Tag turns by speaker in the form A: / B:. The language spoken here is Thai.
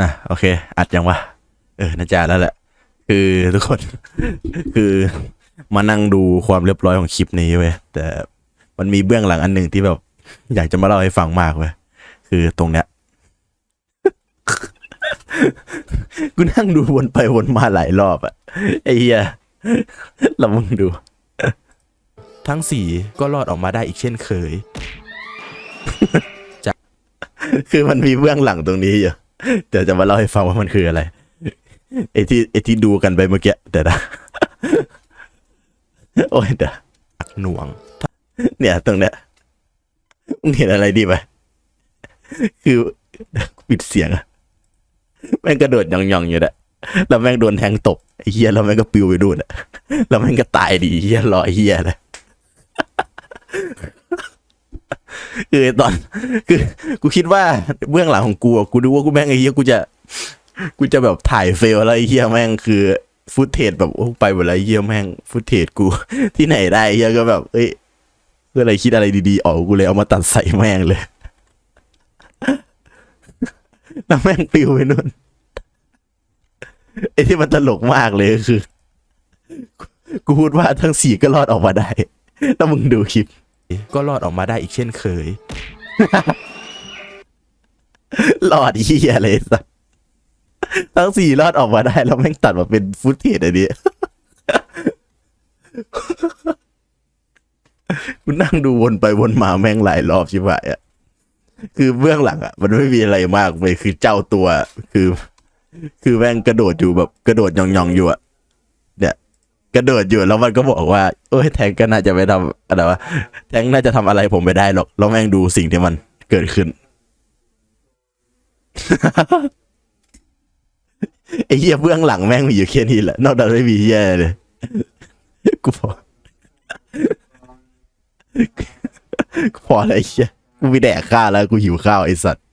A: อะโอเค อัดยังวะเออน่าจะแล้วแหละ คือทุกคน คือมานั่งดูความเรียบร้อยของคลิปนี้เว้ยแต่มันมีเบื้องหลังอันหนึ่งที่แบบ อยากจะมาเล่าให้ฟังมากเว้ยคือตรงเนี้ยกูนั่งดูวนไปวนมาหลายรอบอะไอ้เหี้ยล้วมึงดู ทั้งสี่ก็รอดออกมาได้อีกเช่นเคยจะคือมันมีเบื้องหลังตรงนี้อยู่ เดี๋ยวจะมาเล่าให้ฟังว่ามันคืออะไรไอ้ที่ไอ้ที่ดูกันไปเมื่อกี้แต่นะโอ้ยเดี๋ยวหน่วง เนี่ยตรงเนี้ยมึงเห็นอะไรดีไหมคือปิดเสียงอะแม่งกระโดดหย่องๆอยู่แหละแล้วแม่งโดนแทงตบไอ้เฮียแล้วแม่งก็ปิวไปดูนอะแล้วแม่งก็ตายดีเฮียรอไอ้เฮียเลย คือตอน คือ กูคิดว่าเบื้องหลังของกูอะกูดูว่ากูแม่งไอ้เฮียกูจะกูจะแบบถ่ายเฟลแล้วไอ้เฮียแม่งคือฟุตเทจแบบโอ้ไปหมดแล้วไอ้เฮียแม่งฟุตเทจกู ที่ไหนได้เฮียก็แบบ เอ้ยเพื่ออะไรคิดอะไรดีๆออกกูเลยเอามาตัดใส่แม่งเลยแล้วแม่งปิวไปนู่นไอ้ที่มันตลกมากเลยคือ กูพูดว่าทั้งสี่ก็รอดออกมาได้ แล้วมึงดูคลิป ก็รอดออกมาได้อีกเช่นเคย รอดเฮียเลยสัสทั้งสี่รอดออกมาได้ แล้วแม่งตัดมาเป็นฟุตเทจอันนี้กูนั่งดูวนไปวนมาแม่งหลายรอบชิบหายอะ คือเบื้องหลังอะ มันไม่มีอะไรมากเลยคือเจ้าตัว คือ คือแม่งกระโดดอยู่แบบกระโดดยองๆอยู่อะ กระโดดอยู่แล้วมันก็บอกว่าโอ้ยแทงก็น่าจะไม่ทำอะไรวะแทงน่าจะทำอะไรผมไม่ได้หรอกแล้วแม่งดูสิ่งที่มันเกิดขึ้นไอ้เหี้ยเบื้องหลังแม่งมีอยู่แค่นี้แหละนอกจากไม่มีเหี้ยเลยกูพอกูพออะไรเหี้ยกูมีแดกข้าวแล้วกูหิวข้าวไอ้สัตว์